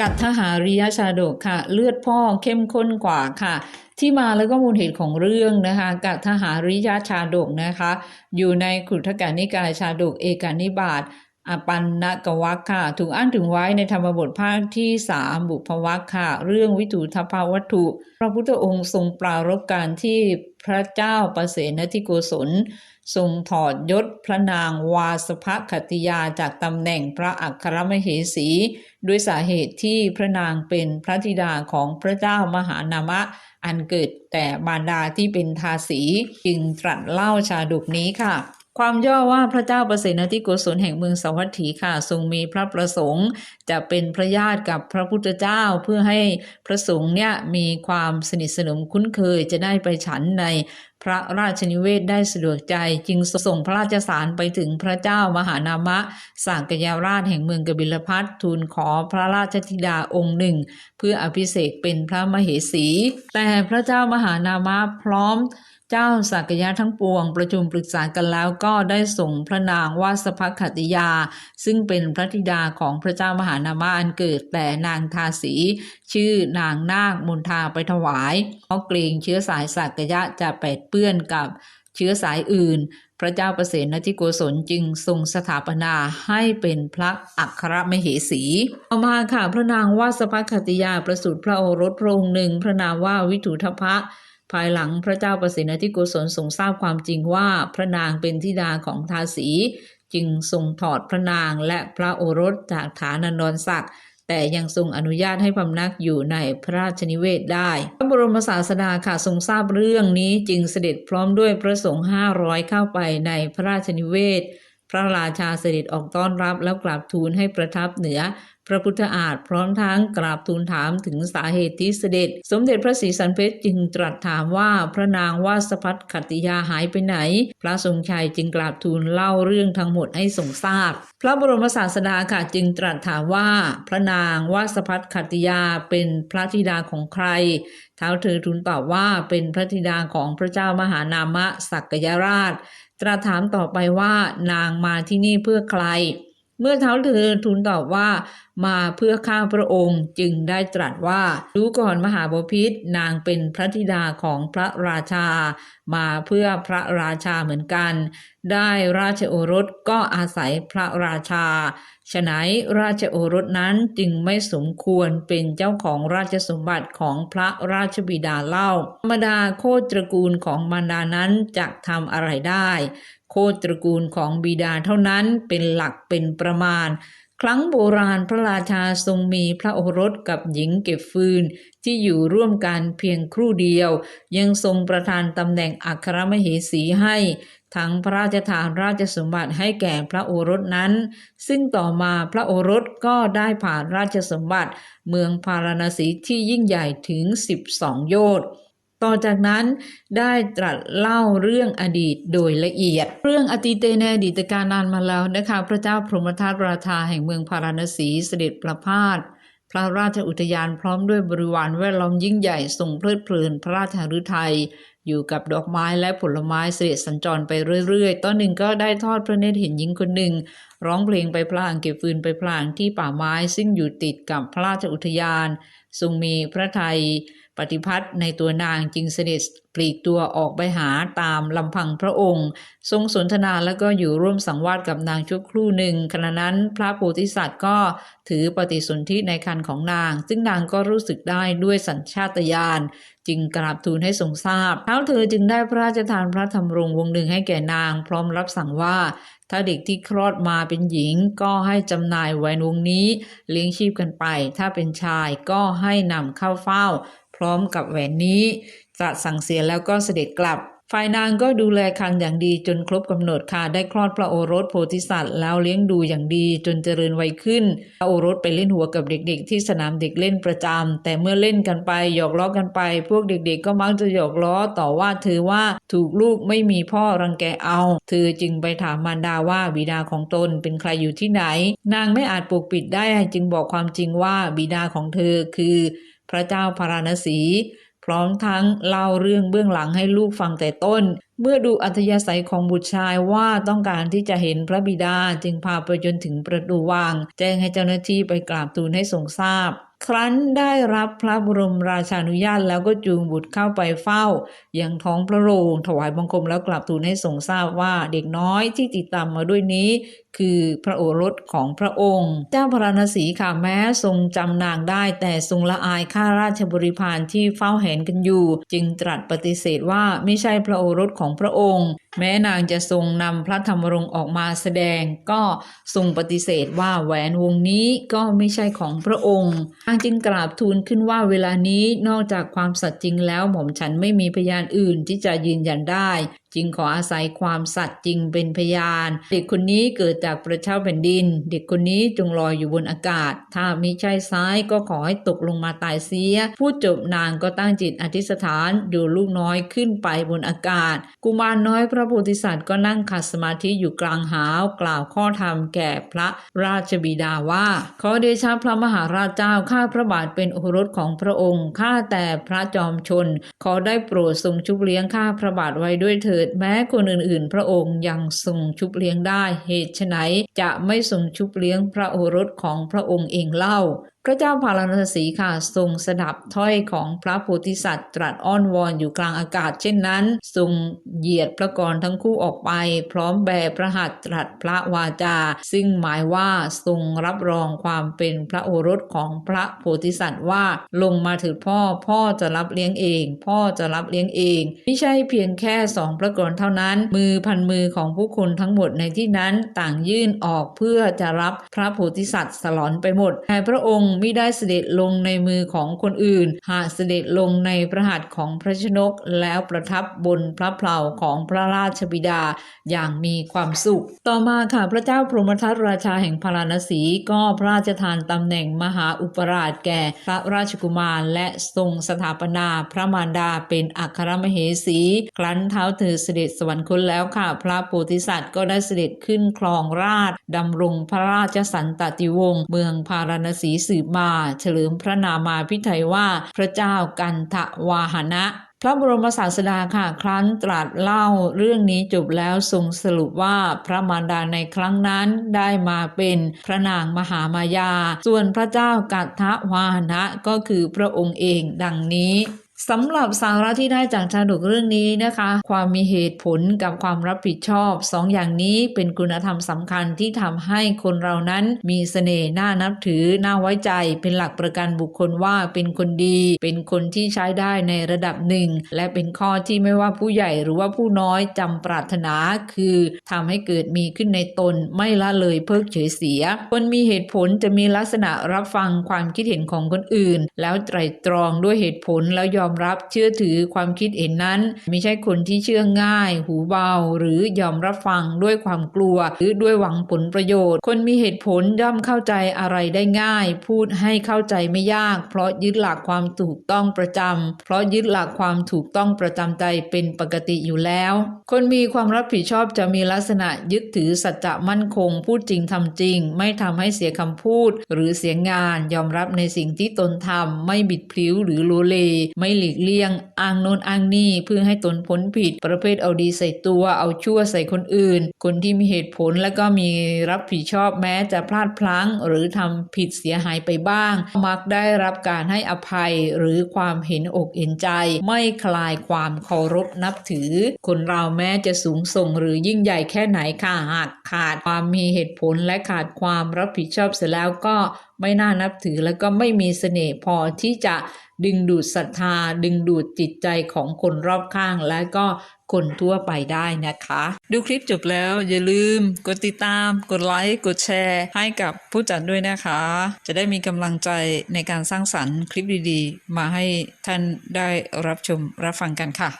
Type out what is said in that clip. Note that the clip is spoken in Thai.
กัตทหาริยชาดกค่ะ เลือดพ่อเข้มข้นกว่าค่ะ ที่มาแล้วก็มูลเหตุของเรื่องนะคะกัตทหาริยชาดกนะคะ อยู่ในขุทกานิกายชาดกเอกานิบาต อปันนกวักค่ะ ถูกอ้างถึงไว้ในธรรมบทภาคที่สามบุพวักค่ะ เรื่องวิถูทพวัตถุ พระพุทธองค์ทรงปรารบการที่พระเจ้าประเสนทิโกศล ทรงถอดยศพระนางวาสภคติยาจากตำแหน่งพระอัครมเหสี ด้วยสาเหตุที่พระนางเป็นพระธิดาของพระเจ้ามหานามะ อันเกิดแต่มารดาที่เป็นทาสีจึงตรัสเล่าชาดกนี้ค่ะ ความย่อว่าพระเจ้าประสนทิโกศลแห่งเมืองสวัสถีค่ะ ทรงมีพระประสงค์ จะเป็นพระญาติกับพระพุทธเจ้าเพื่อให้พระสงฆ์เนี่ยมีความสนิทสนมคุ้นเคยจะได้ไปฉันในพระราชนิเวศได้สะดวกใจจึงส่งพระราชสารไปถึงพระเจ้ามหานามะสากยาราชแห่งเมืองกบิลพัททูลขอพระราชธิดาองค์หนึ่ง เพื่ออภิเษกเป็นพระมเหสี แต่พระเจ้ามหานามะพร้อม เจ้าสักยะทั้งปวงประชุมปรึกษากันแล้วก็ได้ส่งพระนางวาสภคติยา ซึ่งเป็นพระธิดาของพระเจ้ามหานามะอันเกิดแต่นางทาสี ชื่อนางนาคมุนทาไปถวายเพราะเกรงเชื้อสายสักยะจะแปดเปื้อนกับเชื้อสายอื่น พระเจ้าประเสนทิโกศลจึงทรงสถาปนาให้เป็นพระอัครมเหสี ต่อมาค่ะพระนางวาสภคติยาประสูติพระโอรสพระองค์หนึ่ง พระนามว่าวิถุทพะ ภายหลังพระเจ้าประสิทธิโกศลทรงทราบความจริงว่าพระนางเป็นธิดาของทาสีจึงทรงถอดพระนางและพระโอรสจากฐานันดรศักดิ์แต่ยังทรงอนุญาตให้พำนักอยู่ในพระราชนิเวศได้ พระบรมศาสดาค่ะทรงทราบเรื่องนี้จึงเสด็จพร้อมด้วยพระสงฆ์ห้าร้อยเข้าไปในพระราชนิเวศ พระราชาเสด็จออกต้อนรับแล้วกราบทูลให้ประทับเหนือ พระพุทธอาฏพร้อมทั้งกราบทูลถามถึงสาเหตุที่เสด็จ สมเด็จพระศรีสันเพชรจึงตรัสถามว่าพระนางวาสพัฒขัตติยาหายไปไหน พระทรงชัยจึงกราบทูลเล่าเรื่องทั้งหมดให้ทรงทราบ พระบรมศาสดาค่ะจึงตรัสถามว่าพระนางวาสพัฒขัตติยาเป็นพระธิดาของใครท้าวเธอทูลตอบว่าเป็นพระธิดาของพระเจ้ามหานามะสักยราช ตรัสถามต่อไปว่านางมาที่นี่เพื่อใคร เมื่อเท้าเธอทูลตอบว่ามาเพื่อข้าพระองค์จึงได้ตรัสว่ารู้ก่อนมหาบพิษนางเป็นพระธิดาของพระราชา มาเพื่อพระราชาเหมือนกัน ได้ราชโอรสก็อาศัยพระราชาฉะนั้นราชโอรสนั้นจึงไม่สมควรเป็นเจ้าของราชสมบัติของพระราชบิดาเล่าธรรมดาโคตรตระกูลของมารดานั้นจะทำอะไรได้ โคตรกูลของบิดาเท่านั้นเป็นหลักเป็นประมาณ ครั้งโบราณพระราชาทรงมีพระโอรสกับหญิงเก็บฟืน ที่อยู่ร่วมกันเพียงครู่เดียว ยังทรงประทานตำแหน่งอัครมเหสีให้ ทั้งพระราชทานราชสมบัติให้แก่พระโอรสนั้น ซึ่งต่อมาพระโอรสก็ได้ผ่านราชสมบัติ เมืองพาราณสีที่ยิ่งใหญ่ถึง 12 โยชน์ ต่อจากนั้นได้ตรัสเล่าเรื่องอดีตโดยละเอียด เรื่องอติเตในอดีตการนานมาแล้วนะคะ พระเจ้าพรหมทัตราชาแห่งเมืองพาราณสีเสด็จประพาสพระราชอุทยานพร้อมด้วยบริวารแวดล้อมยิ่งใหญ่ทรงเพลิดเพลินพระราชหฤทัยอยู่กับดอกไม้และผลไม้เสด็จสัญจรไปเรื่อยๆ ตอนหนึ่งก็ได้ทอดพระเนตรเห็นหญิงคนหนึ่ง ร้องเพลงไปพลางเก็บฟืนไปพลางที่ป่าไม้ซึ่งอยู่ติดกับพระราชอุทยาน ทรงมีพระทัย ปฏิพัทธ์ในตัวนางจึงเสด็จปลีกตัวออกไปหาตามลำพังพระองค์ ทรงสนทนาแล้วก็อยู่ร่วมสังวาสกับนางชั่วครู่หนึ่งขณะนั้นพระโพธิสัตว์ก็ถือปฏิสนธิในคันของนาง ซึ่งนางก็รู้สึกได้ด้วยสัญชาตญาณจึงกราบทูลให้ทรงทราบเท้าเธอจึงได้พระราชทานพระธรรมรงวงหนึ่งให้แก่นาง พร้อมรับสั่งว่าถ้าเด็กที่คลอดมาเป็นหญิงก็ให้จำหน่ายแหวนวงนี้ เลี้ยงชีพกันไป ถ้าเป็นชายก็ให้นำเข้าเฝ้า พร้อมกับแหวนนี้ตรัสสั่งเสียแล้วก็เสด็จกลับ ฝ่ายนางก็ดูแลคันอย่างดีจนครบกำหนดค่ะได้คลอดพระโอรสโพธิสัตว์แล้วเลี้ยงดูอย่างดีจนเจริญวัยขึ้น พระโอรสไปเล่นหัวกับเด็กๆ ที่สนามเด็กเล่นประจำแต่เมื่อเล่นกันไปหยอกล้อกันไป พวกเด็กๆ ก็มักจะหยอกล้อต่อว่าเธอว่าถูกลูกไม่มีพ่อรังแกเอา เธอจึงไปถามมารดาว่าบิดาของตนเป็นใครอยู่ที่ไหน นางไม่อาจปกปิดได้จึงบอกความจริงว่าบิดาของเธอคือ พระเจ้าพาราณสี พร้อมทั้งเล่าเรื่องเบื้องหลังให้ลูกฟังแต่ต้น เมื่อดูอัธยาศัยของบุตรชายว่าต้องการที่จะเห็นพระบิดาจึงพาไปจนถึงประตูวังแจ้งให้เจ้าหน้าที่ไปกราบทูลให้ทรงทราบครั้นได้รับพระบรมราชานุญาตแล้วก็จูงบุตรเข้าไปเฝ้ายังท้องพระโรงถวายบังคมแล้วกลับทูลให้ทรงทราบว่าเด็กน้อยที่ติดตามมาด้วยนี้ คือพระโอรสของพระองค์ เจ้าพระนศีค่ะแม้ทรงจำนางได้ แต่ทรงละอายข้าราชบริพารที่เฝ้าเห็นกันอยู่ จึงตรัสปฏิเสธว่าไม่ใช่พระโอรสของพระองค์ แม้นางจะทรงนำพระธรรมรงค์ออกมาแสดง ก็ทรงปฏิเสธว่าแหวนวงนี้ก็ไม่ใช่ของพระองค์นางจึงกราบทูลขึ้นว่าเวลานี้นอกจากความสัตย์จริงแล้วหม่อมฉันไม่มีพยานอื่นที่จะยืนยันได้จึงขออาศัยความสัตย์จริงเป็นพยาน เด็กคนนี้เกิดจากประชาแผ่นดิน เด็กคนนี้จงลอยอยู่บนอากาศ ถ้ามิใช่ซ้ายก็ขอให้ตกลงมาตายเสีย พูดจบนางก็ตั้งจิตอธิษฐานดูลูกน้อยขึ้นไปบนอากาศ กุมารน้อยพระโพธิสัตว์ก็นั่งขัดสมาธิอยู่กลางหาวกล่าวข้อธรรมแก่พระราชบิดาว่า ขอเดชะพระมหาราชเจ้าข้าพระบาทเป็นโอรสของพระองค์ข้าแต่พระจอมชน ขอได้โปรดทรงชุบเลี้ยงข้าพระบาทไว้ด้วยเถิดแม้คนอื่นๆ พระองค์ยังทรงชุบเลี้ยงได้ เหตุไฉนจะไม่ทรงชุบเลี้ยงพระโอรสของพระองค์เองเล่า ระเจ้าพาราณสีค่ะทรงสดับถ้อยของพระโพธิสัตว์ ตรัสอ้อนวอนอยู่กลางอากาศเช่นนั้น ทรงเหยียดพระกรทั้งคู่ออกไป พร้อมแบพระหัตตรัสพระวาจา ซึ่งหมายว่าทรงรับรองความเป็นพระโอรสของพระโพธิสัตว์ว่าลงมาถือพ่อพ่อจะรับเลี้ยงเอง พ่อจะรับเลี้ยงเองไม่ใช่เพียงแค่สองพระกรเท่านั้น มือพันมือของผู้คนทั้งหมดในที่นั้นต่างยื่นออกเพื่อจะรับพระโพธิสัตว์สลอนไปหมดแต่พระองค์ไม่ได้เสด็จลงในมือของคนอื่น หากเสด็จลงในพระหัตถ์ของพระชนก แล้วประทับบนพระเพลาของพระราชบิดาอย่างมีความสุข ต่อมาค่ะพระเจ้าพรหมทัตราชาแห่งพาราณสีก็พระราชทานตำแหน่งมหาอุปราชแก่พระราชกุมาร และทรงสถาปนาพระมารดาเป็นอัครมเหสี ครั้นเท้าเธอเสด็จสวรรคตแล้วค่ะ พระโพธิสัตว์ก็ได้เสด็จขึ้นครองราชดำรงพระราชสันตติวงศ์เมืองพาราณสีสืบมา เฉลิมพระนามาพิไทยว่าพระเจ้ากันทวาหนะพระบรมศาสดาค่ะครั้นตรัสเล่าเรื่องนี้จบแล้วทรงสรุปว่าพระมารดาในครั้งนั้นได้มาเป็นพระนางมหามายา ส่วนพระเจ้ากัตถวาหนะก็คือพระองค์เองดังนี้ สำหรับสาระที่ได้จากชาดกเรื่องนี้นะคะ ความมีเหตุผลกับความรับผิดชอบสองอย่างนี้เป็นคุณธรรมสำคัญที่ทำให้คนเรานั้นมีเสน่ห์น่านับถือน่าไว้ใจ เป็นหลักประกันบุคคลว่าเป็นคนดี เป็นคนที่ใช้ได้ในระดับหนึ่ง และเป็นข้อที่ไม่ว่าผู้ใหญ่หรือว่าผู้น้อยจำปรารถนา คือทำให้เกิดมีขึ้นในตนไม่ละเลยเพิกเฉยเสีย คนมีเหตุผลจะมีลักษณะรับฟังความคิดเห็นของคนอื่น แล้วไตร่ตรองด้วยเหตุผลแล้วยอมอมรับเชื่อถือความคิดเห็นนั้น ไม่ใช่คนที่เชื่อง่าย หูเบา หรือยอมรับฟังด้วยความกลัว หรือด้วยหวังผลประโยชน์ คนมีเหตุผลย่อมเข้าใจอะไรได้ง่าย พูดให้เข้าใจไม่ยาก เพราะยึดหลักความถูกต้องประจำเพราะยึดหลักความถูกต้องประจำใจเป็นปกติอยู่แล้ว คนมีความรับผิดชอบจะมีลักษณะยึดถือสัจจะมั่นคง พูดจริงทำจริง ไม่ทำให้เสียคำพูด หรือเสียงาน ยอมรับในสิ่งที่ตนทำไม่บิดพลิ้วหรือโลเล ไม่หลีกเลี่ยงอ้างโน้นอ้างนี่เพื่อให้ตนพ้นผิดประเภทเอาดีใส่ตัวเอาชั่วใส่คนอื่น คนที่มีเหตุผลและก็มีรับผิดชอบแม้จะพลาดพลั้ง หรือทำผิดเสียหายไปบ้าง มักได้รับการให้อภัยหรือความเห็นอกเห็นใจ ไม่คลายความเคารพนับถือ คนเราแม้จะสูงส่งหรือยิ่งใหญ่แค่ไหนค่ะหากขาดความมีเหตุผลและขาดความรับผิดชอบเสร็จแล้วก็ ไม่น่านับถือแล้วก็ไม่มีเสน่ห์พอที่จะดึงดูดศรัทธา ดึงดูดจิตใจของคนรอบข้างและก็คนทั่วไปได้นะคะ ดูคลิปจบแล้วอย่าลืมกดติดตาม กดไลค์กดแชร์ ให้กับผู้จัดด้วยนะคะ จะได้มีกำลังใจในการสร้างสรรค์คลิปดีๆ มาให้ท่านได้รับชมรับฟังกันค่ะ